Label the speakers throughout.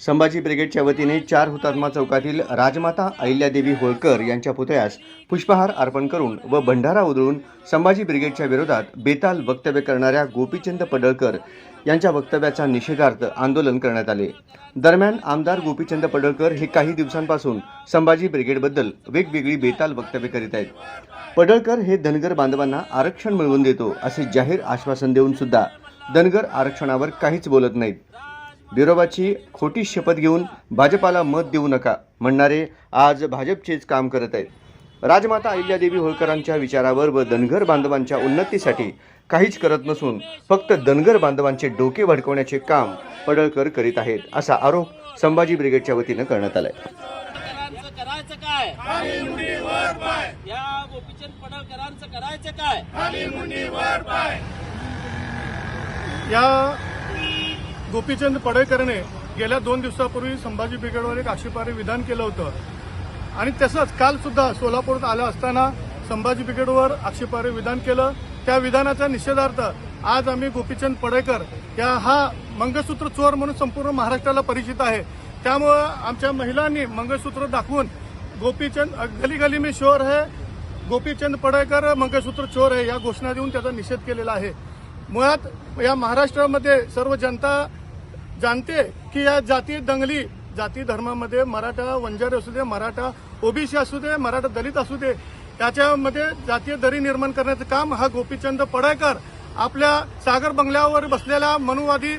Speaker 1: संभाजी ब्रिगेडच्या वतीने चार हुतात्मा चौकातील राजमाता अहिल्यादेवी होळकर यांच्या पुतळ्यास पुष्पहार अर्पण करून व भंडारा उधळून संभाजी ब्रिगेडच्या विरोधात बेताल वक्तव्य करणाऱ्या गोपीचंद पडळकर यांच्या वक्तव्याचा निषेधार्थ आंदोलन करण्यात आले. दरम्यान आमदार गोपीचंद पडळकर हे काही दिवसांपासून संभाजी ब्रिगेडबद्दल वेगवेगळी बेताल वक्तव्य करीत आहेत. पडळकर हे धनगर बांधवांना आरक्षण मिळवून देतो असे जाहीर आश्वासन देऊन सुद्धा धनगर आरक्षणावर काहीच बोलत नाहीत. बिरोबाची खोटी शपथ घेऊन भाजपाला मत देऊ नका म्हणणारे आज भाजपचेच काम करत आहेत. राजमाता अहिल्यादेवी होळकरांच्या विचारावर व धनगर बांधवांच्या उन्नतीसाठी काहीच करत नसून फक्त धनगर बांधवांचे डोके भडकवण्याचे काम पडळकर करीत आहेत असा आरोप संभाजी ब्रिगेडच्या वतीनं करण्यात आलाय.
Speaker 2: पडळकरांचं करायचं काय? या गोपीचंद
Speaker 3: पडळकरने गेल्या दोन दिवसापूर्वी संभाजी ब्रिगेडवर एक आक्षेपार्ह विधान केलं होतं. आणि तसंच काल सुद्धा सोलापूरात आलं असताना संभाजी ब्रिगेडवर आक्षेपार्ह विधान केलं. त्या विधानाचा निषेधार्थ आज आम्ही गोपीचंद पडळकर या हा मंगळसूत्र चोर म्हणून संपूर्ण महाराष्ट्राला परिचित आहे. त्यामुळं आमच्या महिलांनी मंगळसूत्र दाखवून गोपीचंद गली गली मी शोर है गोपीचंद पडळकर मंगळसूत्र चोर आहे या घोषणा देऊन त्याचा निषेध केलेला आहे. मुळात या महाराष्ट्रामध्ये सर्व जनता जाणते की या जाती दंगली जाती धर्मामध्ये मराठा वंजारी असू दे मराठा ओबीसी असू दे मराठा दलित असू दे त्याच्यामध्ये जातीय दरी निर्माण करण्याचं काम हा गोपीचंद पडायकर आपल्या सागर बंगल्यावर बसलेल्या मनुवादी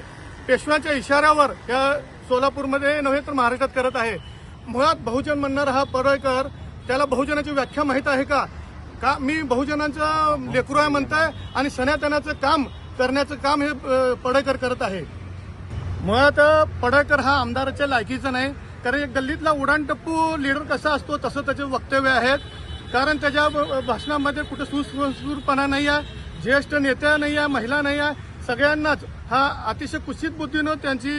Speaker 3: पेशव्यांच्या इशाऱ्यावर या सोलापूरमध्ये नव्हे तर महाराष्ट्रात करत आहे. मुळात बहुजन म्हणणारा हा पडळकर त्याला बहुजनाची व्याख्या माहीत आहे का? का मी बहुजनांचा लेकरू आहे म्हणताय आणि सनातनाचं काम करण्याचं काम हे पडळकर करत आहे. मुळात पडळकर हा आमदाराच्या लायकीचा नाही कारण गल्लीतला उडाणटप्पू लीडर कसा असतो तसं त्याचे वक्तव्य आहेत. कारण त्याच्या भाषणामध्ये कुठे सुसूरपणा नाही आहे ज्येष्ठ नेत्या नाही आहे महिला नाही आहे सगळ्यांनाच हा अतिशय कुशित बुद्धीनं त्यांची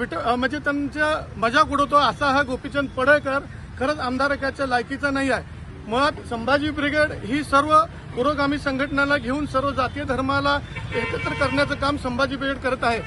Speaker 3: विट म्हणजे त्यांच्या मजाक उडवतो असा हा गोपीचंद पडळकर खरंच आमदारकाच्या लायकीचा नाही आहे. मुळात संभाजी ब्रिगेड ही सर्व पुरोगामी संघटनाला घेऊन सर्व जातीय धर्माला एकत्र करण्याचं काम संभाजी ब्रिगेड करत आहे.